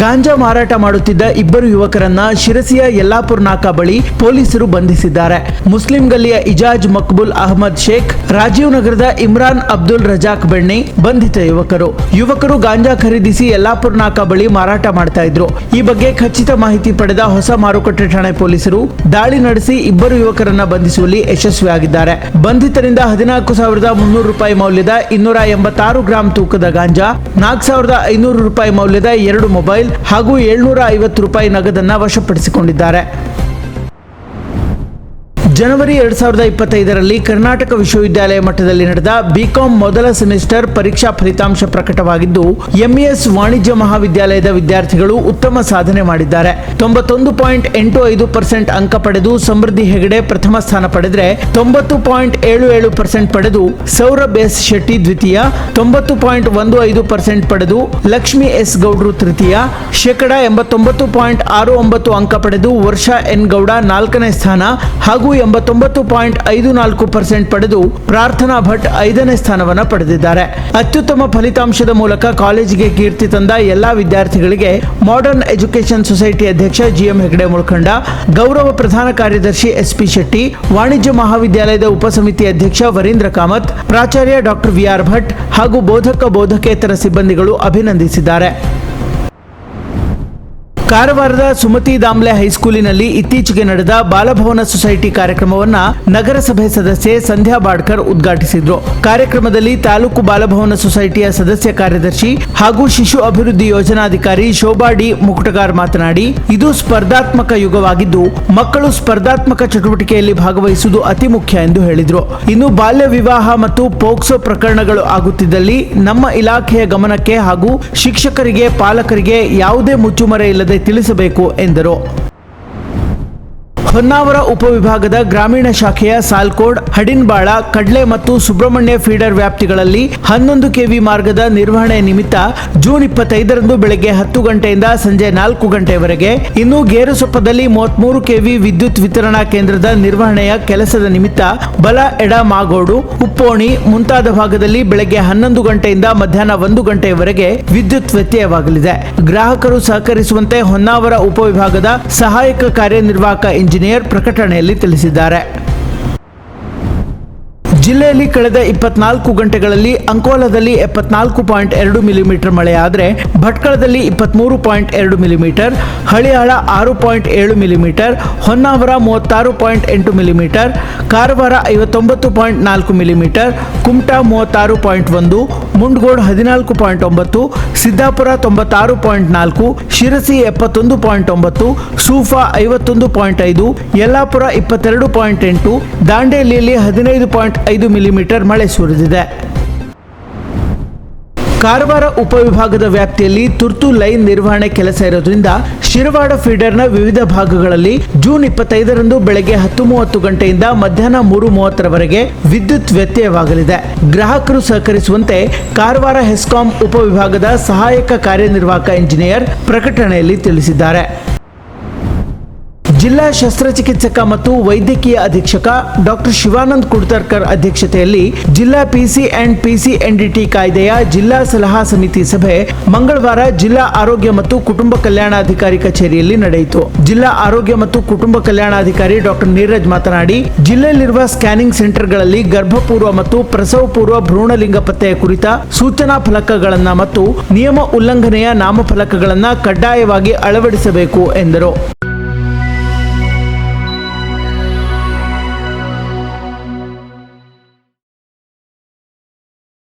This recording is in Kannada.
ಗಾಂಜಾ ಮಾರಾಟ ಮಾಡುತ್ತಿದ್ದ ಇಬ್ಬರು ಯುವಕರನ್ನ ಶಿರಸಿಯ ಯಲ್ಲಾಪುರ್ ನಾಕಾ ಬಳಿ ಪೊಲೀಸರು ಬಂಧಿಸಿದ್ದಾರೆ. ಮುಸ್ಲಿಂ ಗಲ್ಲಿಯ ಇಜಾಜ್ ಮಕ್ಬುಲ್ ಅಹಮದ್ ಶೇಖ್, ರಾಜೀವ್ ನಗರದ ಇಮ್ರಾನ್ ಅಬ್ದುಲ್ ರಜಾಕ್ ಬೆಣ್ಣಿ ಬಂಧಿತ ಯುವಕರು. ಯುವಕರು ಗಾಂಜಾ ಖರೀದಿಸಿ ಯಲ್ಲಾಪುರ್ ನಾಕಾ ಬಳಿ ಮಾರಾಟ ಮಾಡ್ತಾ ಇದ್ರು. ಈ ಬಗ್ಗೆ ಖಚಿತ ಮಾಹಿತಿ ಪಡೆದ ಹೊಸ ಮಾರುಕಟ್ಟೆ ಠಾಣೆ ಪೊಲೀಸರು ದಾಳಿ ನಡೆಸಿ ಇಬ್ಬರು ಯುವಕರನ್ನ ಬಂಧಿಸುವಲ್ಲಿ ಯಶಸ್ವಿಯಾಗಿದ್ದಾರೆ. ಬಂಧಿತರಿಂದ ಹದಿನಾಲ್ಕು ಸಾವಿರದ ಮುನ್ನೂರು ರೂಪಾಯಿ ಮೌಲ್ಯದ ಇನ್ನೂರ ಎಂಬತ್ತಾರು ಗ್ರಾಂ ತೂಕದ ಗಾಂಜಾ, ನಾಲ್ಕು ಸಾವಿರದ ಐನೂರು ರೂಪಾಯಿ ಮೌಲ್ಯದ ಎರಡು ಮೊಬೈಲ್ ಹಾಗೂ ಏಳ್ನೂರ ಐವತ್ತು ರೂಪಾಯಿ ನಗದನ್ನು ವಶಪಡಿಸಿಕೊಂಡಿದ್ದಾರೆ. ಜನವರಿ ಎರಡ್ ಸಾವಿರದ ಇಪ್ಪತ್ತೈದರಲ್ಲಿ ಕರ್ನಾಟಕ ವಿಶ್ವವಿದ್ಯಾಲಯ ಮಟ್ಟದಲ್ಲಿ ನಡೆದ ಬಿಕಾಂ ಮೊದಲ ಸೆಮಿಸ್ಟರ್ ಪರೀಕ್ಷಾ ಫಲಿತಾಂಶ ಪ್ರಕಟವಾಗಿದ್ದು ಎಂಇಎಸ್ ವಾಣಿಜ್ಯ ಮಹಾವಿದ್ಯಾಲಯದ ವಿದ್ಯಾರ್ಥಿಗಳು ಉತ್ತಮ ಸಾಧನೆ ಮಾಡಿದ್ದಾರೆ. ತೊಂಬತ್ತೊಂದು ಪಾಯಿಂಟ್ ಎಂಟು ಐದು ಪರ್ಸೆಂಟ್ ಅಂಕ ಪಡೆದು ಸಮೃದ್ಧಿ ಹೆಗಡೆ ಪ್ರಥಮ ಸ್ಥಾನ ಪಡೆದರೆ ತೊಂಬತ್ತು ಪಾಯಿಂಟ್ ಏಳು ಏಳು ಪರ್ಸೆಂಟ್ ಪಡೆದು ಸೌರಭ್ ಎಸ್ ಶೆಟ್ಟಿ ದ್ವಿತೀಯ, ತೊಂಬತ್ತು ಪಾಯಿಂಟ್ ಒಂದು ಐದು ಪರ್ಸೆಂಟ್ ಪಡೆದು ಲಕ್ಷ್ಮಿ ಎಸ್ ಗೌಡ್ರು ತೃತೀಯ, ಶೇಕಡ ಎಂಬತ್ತೊಂಬತ್ತು ಪಾಯಿಂಟ್ ಆರು ಒಂಬತ್ತು ಅಂಕ ಪಡೆದು ವರ್ಷ ಎನ್ ಗೌಡ ನಾಲ್ಕನೇ ಸ್ಥಾನ ಹಾಗೂ ಎಂಬತ್ತೊಂಬತ್ತು ಪಾಯಿಂಟ್ ಐದು ನಾಲ್ಕು ಪರ್ಸೆಂಟ್ ಪಡೆದು ಪ್ರಾರ್ಥನಾ ಭಟ್ ಐದನೇ ಸ್ಥಾನವನ್ನು ಪಡೆದಿದ್ದಾರೆ. ಅತ್ಯುತ್ತಮ ಫಲಿತಾಂಶದ ಮೂಲಕ ಕಾಲೇಜಿಗೆ ಕೀರ್ತಿ ತಂದ ಎಲ್ಲಾ ವಿದ್ಯಾರ್ಥಿಗಳಿಗೆ ಮಾಡರ್ನ್ ಎಜುಕೇಷನ್ ಸೊಸೈಟಿ ಅಧ್ಯಕ್ಷ ಜಿಎಂ ಹೆಗಡೆ ಮುಳ್ಖಂಡ ಗೌರವ ಪ್ರಧಾನ ಕಾರ್ಯದರ್ಶಿ ಎಸ್ಪಿ ಶೆಟ್ಟಿ, ವಾಣಿಜ್ಯ ಮಹಾವಿದ್ಯಾಲಯದ ಉಪಸಮಿತಿ ಅಧ್ಯಕ್ಷ ವರೀಂದ್ರ ಕಾಮತ್, ಪ್ರಾಚಾರ್ಯ ಡಾಕ್ಟರ್ ವಿಆರ್ ಭಟ್ ಹಾಗೂ ಬೋಧಕ ಬೋಧಕೇತರ ಸಿಬ್ಬಂದಿಗಳು ಅಭಿನಂದಿಸಿದ್ದಾರೆ. ಕಾರವಾರದ ಸುಮತಿ ದಾಮ್ಲೆ ಹೈಸ್ಕೂಲಿನಲ್ಲಿ ಇತ್ತೀಚೆಗೆ ನಡೆದ ಬಾಲಭವನ ಸೊಸೈಟಿ ಕಾರ್ಯಕ್ರಮವನ್ನ ನಗರಸಭೆ ಸದಸ್ಯೆ ಸಂಧ್ಯಾ ಬಾಡ್ಕರ್ ಉದ್ಘಾಟಿಸಿದ್ರು. ಕಾರ್ಯಕ್ರಮದಲ್ಲಿ ತಾಲೂಕು ಬಾಲಭವನ ಸೊಸೈಟಿಯ ಸದಸ್ಯ ಕಾರ್ಯದರ್ಶಿ ಹಾಗೂ ಶಿಶು ಅಭಿವೃದ್ಧಿ ಯೋಜನಾಧಿಕಾರಿ ಶೋಭಾ ಡಿ ಮುಕುಟಗಾರ್ ಮಾತನಾಡಿ, ಇದು ಸ್ಪರ್ಧಾತ್ಮಕ ಯುಗವಾಗಿದ್ದು, ಮಕ್ಕಳು ಸ್ಪರ್ಧಾತ್ಮಕ ಚಟುವಟಿಕೆಯಲ್ಲಿ ಭಾಗವಹಿಸುವುದು ಅತಿ ಮುಖ್ಯ ಎಂದು ಹೇಳಿದ್ರು. ಇನ್ನು ಬಾಲ್ಯ ವಿವಾಹ ಮತ್ತು ಪೋಕ್ಸೋ ಪ್ರಕರಣಗಳು ಆಗುತ್ತಿದ್ದಲ್ಲಿ ನಮ್ಮ ಇಲಾಖೆಯ ಗಮನಕ್ಕೆ ಹಾಗೂ ಶಿಕ್ಷಕರಿಗೆ, ಪಾಲಕರಿಗೆ ಯಾವುದೇ ಮುಚ್ಚುಮರೆ ಇಲ್ಲದೆ ತಿಳಿಸಬೇಕು ಎಂದರು. ಹೊನ್ನಾವರ ಉಪವಿಭಾಗದ ಗ್ರಾಮೀಣ ಶಾಖೆಯ ಸಾಲ್ಕೋಡ್, ಹಡಿನ್ಬಾಳ, ಕಡ್ಲೆ ಮತ್ತು ಸುಬ್ರಹ್ಮಣ್ಯ ಫೀಡರ್ ವ್ಯಾಪ್ತಿಗಳಲ್ಲಿ ಹನ್ನೊಂದು ಕೆವಿ ಮಾರ್ಗದ ನಿರ್ವಹಣೆ ನಿಮಿತ್ತ ಜೂನ್ ಇಪ್ಪತ್ತೈದರಂದು ಬೆಳಗ್ಗೆ ಹತ್ತು ಗಂಟೆಯಿಂದ ಸಂಜೆ ನಾಲ್ಕು ಗಂಟೆವರೆಗೆ ಇನ್ನು ಗೇರುಸೊಪ್ಪದಲ್ಲಿ ಮೂವತ್ಮೂರು ಕೆವಿ ವಿದ್ಯುತ್ ವಿತರಣಾ ಕೇಂದ್ರದ ನಿರ್ವಹಣೆಯ ಕೆಲಸದ ನಿಮಿತ್ತ ಬಲ ಎಡ ಮಾಗೋಡು, ಉಪ್ಪೋಣಿ ಮುಂತಾದ ಭಾಗದಲ್ಲಿ ಬೆಳಗ್ಗೆ ಹನ್ನೊಂದು ಗಂಟೆಯಿಂದ ಮಧ್ಯಾಹ್ನ ಒಂದು ಗಂಟೆಯವರೆಗೆ ವಿದ್ಯುತ್ ವ್ಯತ್ಯಯವಾಗಲಿದೆ. ಗ್ರಾಹಕರು ಸಹಕರಿಸುವಂತೆ ಹೊನ್ನಾವರ ಉಪವಿಭಾಗದ ಸಹಾಯಕ ಕಾರ್ಯನಿರ್ವಾಹಕ ಇಂಜಿನಿಯರ್ ಪ್ರಕಟಣೆಯಲ್ಲಿ ತಿಳಿಸಿದ್ದಾರೆ. ಜಿಲ್ಲೆಯಲ್ಲಿ ಕಳೆದ ಇಪ್ಪತ್ನಾಲ್ಕು ಗಂಟೆಗಳಲ್ಲಿ ಅಂಕೋಲಾದಲ್ಲಿ ಎಪ್ಪತ್ನಾಲ್ಕು ಪಾಯಿಂಟ್ ಎರಡು ಮಿಲಿಮೀಟರ್ ಮಳೆಯಾದರೆ ಭಟ್ಕಳದಲ್ಲಿ ಇಪ್ಪತ್ಮೂರು ಪಾಯಿಂಟ್ ಎರಡು ಮಿಲಿಮೀಟರ್, ಹಳಿಯಾಳ ಆರು ಪಾಯಿಂಟ್ ಏಳು ಮಿಲಿಮೀಟರ್, ಹೊನ್ನಾವರ ಮೂವತ್ತಾರು ಪಾಯಿಂಟ್ ಎಂಟು ಮಿಲಿಮೀಟರ್, ಕಾರವಾರ ಐವತ್ತೊಂಬತ್ತು ಪಾಯಿಂಟ್ ನಾಲ್ಕು ಮಿಲಿಮೀಟರ್, ಕುಮಟಾ ಮೂವತ್ತಾರು ಪಾಯಿಂಟ್ ಒಂದು, ಮುಂಡ್ಗೋಡ್ ಹದಿನಾಲ್ಕು ಪಾಯಿಂಟ್ ಒಂಬತ್ತು, ಸಿದ್ದಾಪುರ ತೊಂಬತ್ತಾರು ಪಾಯಿಂಟ್ ನಾಲ್ಕು, ಶಿರಸಿ ಎಪ್ಪತ್ತೊಂದು ಪಾಯಿಂಟ್ ಒಂಬತ್ತು, ಸೂಫಾ ಐವತ್ತೊಂದು ಪಾಯಿಂಟ್ ಐದು, ಯಲ್ಲಾಪುರ ಇಪ್ಪತ್ತೆರಡು ಪಾಯಿಂಟ್ ಎಂಟು, ದಾಂಡೇಲಿಯಲ್ಲಿ ಹದಿನೈದು ಪಾಯಿಂಟ್ ಐದು ಮಿಲಿಮೀಟರ್ ಮಳೆ ಸುರಿದಿದೆ. ಕಾರವಾರ ಉಪವಿಭಾಗದ ವ್ಯಾಪ್ತಿಯಲ್ಲಿ ತುರ್ತು ಲೈನ್ ನಿರ್ವಹಣೆ ಕೆಲಸ ಇರೋದ್ರಿಂದ ಶಿರವಾಡ ಫೀಡರ್ನ ವಿವಿಧ ಭಾಗಗಳಲ್ಲಿ ಜೂನ್ ಇಪ್ಪತ್ತೈದರಂದು ಬೆಳಗ್ಗೆ ಹತ್ತು ಮೂವತ್ತು ಗಂಟೆಯಿಂದ ಮಧ್ಯಾಹ್ನ ಮೂರು ಮೂವತ್ತರವರೆಗೆ ವಿದ್ಯುತ್ ವ್ಯತ್ಯಯವಾಗಲಿದೆ. ಗ್ರಾಹಕರು ಸಹಕರಿಸುವಂತೆ ಕಾರವಾರ ಹೆಸ್ಕಾಂ ಉಪವಿಭಾಗದ ಸಹಾಯಕ ಕಾರ್ಯನಿರ್ವಾಹಕ ಇಂಜಿನಿಯರ್ ಪ್ರಕಟಣೆಯಲ್ಲಿ ತಿಳಿಸಿದ್ದಾರೆ. ಜಿಲ್ಲಾ ಶಸ್ತ್ರಚಿಕಿತ್ಸಕ ಮತ್ತು ವೈದ್ಯಕೀಯ ಅಧೀಕ್ಷಕ ಡಾಕ್ಟರ್ ಶಿವಾನಂದ್ ಕುಡ್ತರ್ಕರ್ ಅಧ್ಯಕ್ಷತೆಯಲ್ಲಿ ಜಿಲ್ಲಾ ಪಿಸಿ ಅಂಡ್ ಪಿಸಿ ಎನ್ಡಿಟಿ ಕಾಯ್ದೆಯ ಜಿಲ್ಲಾ ಸಲಹಾ ಸಮಿತಿ ಸಭೆ ಮಂಗಳವಾರ ಜಿಲ್ಲಾ ಆರೋಗ್ಯ ಮತ್ತು ಕುಟುಂಬ ಕಲ್ಯಾಣಾಧಿಕಾರಿ ಕಚೇರಿಯಲ್ಲಿ ನಡೆಯಿತು. ಜಿಲ್ಲಾ ಆರೋಗ್ಯ ಮತ್ತು ಕುಟುಂಬ ಕಲ್ಯಾಣಾಧಿಕಾರಿ ಡಾಕ್ಟರ್ ನೀರಜ್ ಮಾತನಾಡಿ, ಜಿಲ್ಲೆಯಲ್ಲಿರುವ ಸ್ಕ್ಯಾನಿಂಗ್ ಸೆಂಟರ್ಗಳಲ್ಲಿ ಗರ್ಭಪೂರ್ವ ಮತ್ತು ಪ್ರಸವ ಪೂರ್ವ ಭ್ರೂಣಲಿಂಗ ಪತ್ತೆಯ ಕುರಿತ ಸೂಚನಾ ಫಲಕಗಳನ್ನು ಮತ್ತು ನಿಯಮ ಉಲ್ಲಂಘನೆಯ ನಾಮಫಲಕಗಳನ್ನು ಕಡ್ಡಾಯವಾಗಿ ಅಳವಡಿಸಬೇಕು ಎಂದರು.